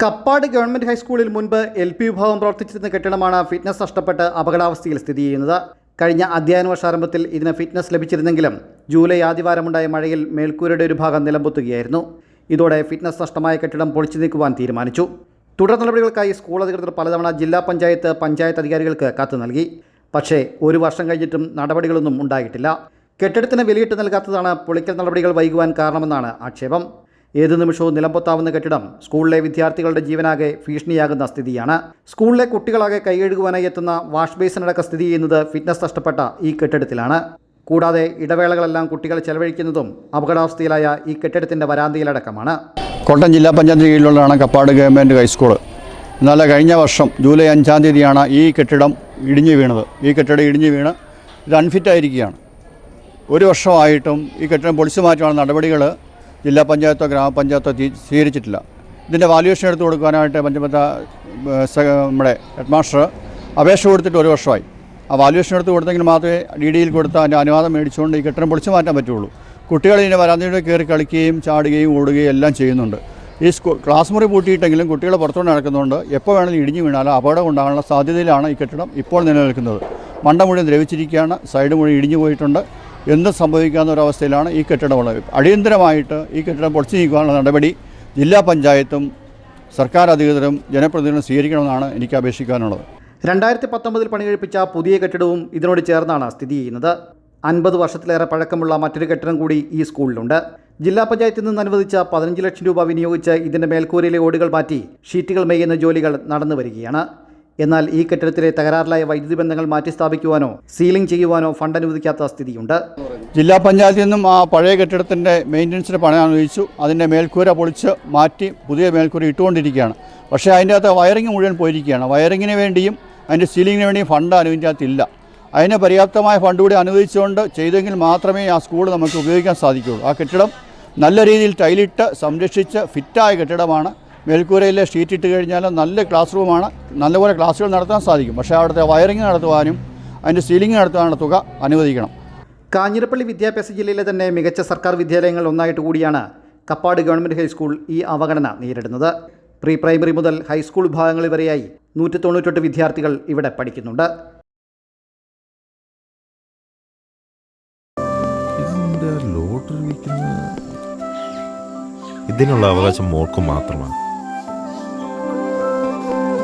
Kappad government ഹൈസ്കൂളിൽ മുൻപ് L P വിഭാഗം പ്രവർത്തിച്ചിരുന്ന കെട്ടിടമാണ് ഫിറ്റ്നസ് നഷ്ടപ്പെട്ട് അപകടാവസ്ഥയിൽ സ്ഥിതി ചെയ്യുന്നത്. കഴിഞ്ഞ അധ്യയന വർഷാരംഭത്തിൽ ഇതിന് ഫിറ്റ്നസ് ലഭിച്ചിരുന്നെങ്കിലും ജൂലൈ ആദ്യവാരമുണ്ടായ മഴയിൽ മേൽക്കൂരയുടെ ഒരു ഭാഗം നിലംപൊത്തുകയായിരുന്നു. ഇതോടെ ഫിറ്റ്നസ് നഷ്ടമായ കെട്ടിടം പൊളിച്ചു നീക്കുവാൻ തീരുമാനിച്ചു. തുടർ നടപടികൾക്കായി സ്കൂൾ അധികൃതർ പലതവണ ജില്ലാ പഞ്ചായത്ത് പഞ്ചായത്ത് അധികാരികൾക്ക് കത്ത് നൽകി. പക്ഷേ ഒരു വർഷം കഴിഞ്ഞിട്ടും നടപടികളൊന്നും ഉണ്ടായിട്ടില്ല. കെട്ടിടത്തിന് വിലയിട്ട് നൽകാത്തതാണ് പൊളിക്കൽ നടപടികൾ വൈകുവാൻ കാരണമെന്നാണ് ആക്ഷേപം. ഏതു നിമിഷവും നിലംപൊത്താവുന്ന കെട്ടിടം സ്കൂളിലെ വിദ്യാർത്ഥികളുടെ ജീവനാകെ ഭീഷണിയാകുന്ന സ്ഥിതിയാണ്. സ്കൂളിലെ കുട്ടികളാകെ കൈയെഴുകുവാനായി എത്തുന്ന വാഷ് ബേസിനടക്കം സ്ഥിതി ചെയ്യുന്നത് ഫിറ്റ്നസ് നഷ്ടപ്പെട്ട ഈ കെട്ടിടത്തിലാണ്. കൂടാതെ ഇടവേളകളെല്ലാം കുട്ടികൾ ചെലവഴിക്കുന്നതും അപകടാവസ്ഥയിലായ ഈ കെട്ടിടത്തിന്റെ വരാന്തയിലടക്കമാണ്. കോട്ടയം ജില്ലാ പഞ്ചായത്തിന് കീഴിലുള്ളതാണ് കപ്പാട് ഗവൺമെന്റ് ഹൈസ്കൂൾ എന്നാൽ കഴിഞ്ഞ വർഷം ജൂലൈ അഞ്ചാം തീയതിയാണ് ഈ കെട്ടിടം ഇടിഞ്ഞു വീണത്. ഈ കെട്ടിടം ഇടിഞ്ഞു വീണ് ഇത് അൺഫിറ്റായിരിക്കുകയാണ് ഒരു വർഷമായിട്ടും ഈ കെട്ടിടം പൊളിച്ചു മാറ്റാനുള്ള നടപടികൾ ജില്ലാ പഞ്ചായത്തോ ഗ്രാമപഞ്ചായത്തോ സ്വീകരിച്ചിട്ടില്ല. ഇതിന്റെ വാല്യുവേഷൻ എടുത്ത് കൊടുക്കാനായിട്ട് പഞ്ചമത്ത നമ്മുടെ ഹെഡ് മാസ്റ്റർ അപേക്ഷ കൊടുത്തിട്ട് ഒരു വർഷമായി. ആ വാല്യുവേഷൻ എടുത്ത് കൊടുത്തെങ്കിൽ മാത്രമേ ഡി ഡിയിൽ കൊടുത്ത അതിന്റെ അനുവാദം മേടിച്ചുകൊണ്ട് ഈ കെട്ടിടം പൊളിച്ചു മാറ്റാൻ പറ്റുള്ളൂ. കുട്ടികൾ ഇതിന്റെ വരാന്തയുടെ കയറി കളിക്കുകയും ചാടുകയും ഓടുകയും എല്ലാം ചെയ്യുന്നുണ്ട്. ഈ സ്കൂൾ ക്ലാസ് മുറി പൂട്ടിയിട്ടെങ്കിലും കുട്ടികൾ പുറത്തുകൊണ്ട് നടക്കുന്നതുകൊണ്ട് എപ്പോൾ വേണമെങ്കിലും ഇടിഞ്ഞു വീണാലും അപകടം ഉണ്ടാകാനുള്ള സാധ്യതയിലാണ് ഈ കെട്ടിടം ഇപ്പോൾ നിലനിൽക്കുന്നത്. മണ്ട മുഴുവൻ ദ്രവിച്ചിരിക്കുകയാണ്. സൈഡ് മുഴുവൻ ഇടിഞ്ഞു പോയിട്ടുണ്ട്. എന്തും സംഭവിക്കാവുന്ന ഒരവസ്ഥയിലാണ് ഈ കെട്ടിടമുള്ളത്. അടിയന്തരമായിട്ട് ഈ കെട്ടിടം പൊളിച്ചു നീക്കുവാനുള്ള നടപടി ജില്ലാ പഞ്ചായത്തും സർക്കാർ അധികൃതരും ജനപ്രതിനിധികളും സ്വീകരിക്കണമെന്നാണ് എനിക്ക് അപേക്ഷിക്കാനുള്ളത്. രണ്ടായിരത്തി പത്തൊമ്പതിൽ പണികഴിപ്പിച്ച പുതിയ കെട്ടിടവും ഇതിനോട് ചേർന്നാണ് സ്ഥിതി ചെയ്യുന്നത്. അൻപത് വർഷത്തിലേറെ പഴക്കമുള്ള മറ്റൊരു കെട്ടിടം കൂടി ഈ സ്കൂളിലുണ്ട്. ജില്ലാ പഞ്ചായത്തിൽ നിന്ന് അനുവദിച്ച പതിനഞ്ച് ലക്ഷം രൂപ വിനിയോഗിച്ച് ഇതിന്റെ മേൽക്കൂരയിലെ ഓടുകൾ മാറ്റി ഷീറ്റുകൾ മെയ്യുന്ന ജോലികൾ നടന്നു വരികയാണ് എന്നാൽ ഈ കെട്ടിടത്തിലെ തകരാറിലായ വൈദ്യുതി ബന്ധങ്ങൾ മാറ്റിസ്ഥാപിക്കുവാനോ സീലിംഗ് ചെയ്യുവാനോ ഫണ്ട് അനുവദിക്കാത്ത സ്ഥിതിയുണ്ട്. ജില്ലാ പഞ്ചായത്തിൽ നിന്നും ആ പഴയ കെട്ടിടത്തിന്റെ മെയിന്റനൻസിന് പണം അനുവദിച്ചു. അതിന്റെ മേൽക്കൂര പൊളിച്ച് മാറ്റി പുതിയ മേൽക്കൂര ഇട്ടുകൊണ്ടിരിക്കുകയാണ്. പക്ഷേ അതിന്റെ അകത്ത് വയറിംഗ് മുഴുവൻ പോയിരിക്കുകയാണ്. വയറിങ്ങിന് വേണ്ടിയും അതിന്റെ സീലിങ്ങിന് വേണ്ടിയും ഫണ്ട് അനുവദിക്കാത്തില്ല. അതിന് പര്യാപ്തമായ ഫണ്ട് കൂടി അനുവദിച്ചുകൊണ്ട് ചെയ്തെങ്കിൽ മാത്രമേ ആ സ്കൂൾ നമുക്ക് ഉപയോഗിക്കാൻ സാധിക്കുകയുള്ളൂ. ആ കെട്ടിടം നല്ല രീതിയിൽ ടൈലിട്ട് സംരക്ഷിച്ച് ഫിറ്റായ കെട്ടിടമാണ്. മേൽക്കൂരയിലെ ഷീറ്റ് ഇട്ട് കഴിഞ്ഞാൽ നല്ല ക്ലാസ് റൂമാണ് നല്ലപോലെ ക്ലാസ്സുകൾ നടത്താൻ സാധിക്കും. പക്ഷേ അവിടുത്തെ വയറിങ് നടത്തുവാനും അതിന്റെ സീലിംഗ് നടത്തുവാനുള്ള തുക അനുവദിക്കണം. കാഞ്ഞിരപ്പള്ളി വിദ്യാഭ്യാസ ജില്ലയിലെ തന്നെ മികച്ച സർക്കാർ വിദ്യാലയങ്ങൾ ഒന്നായിട്ട് കൂടിയാണ് കപ്പാട് ഗവൺമെന്റ് ഹൈസ്കൂൾ ഈ അവഗണന നേരിടുന്നത്. പ്രീ പ്രൈമറി മുതൽ ഹൈസ്കൂൾ വിഭാഗങ്ങളിൽ വരെയായി നൂറ്റി തൊണ്ണൂറ്റെട്ട് വിദ്യാർത്ഥികൾ ഇവിടെ പഠിക്കുന്നുണ്ട്. ഇതിനുള്ള അവകാശം മോർക്കും മാത്രമാണ്.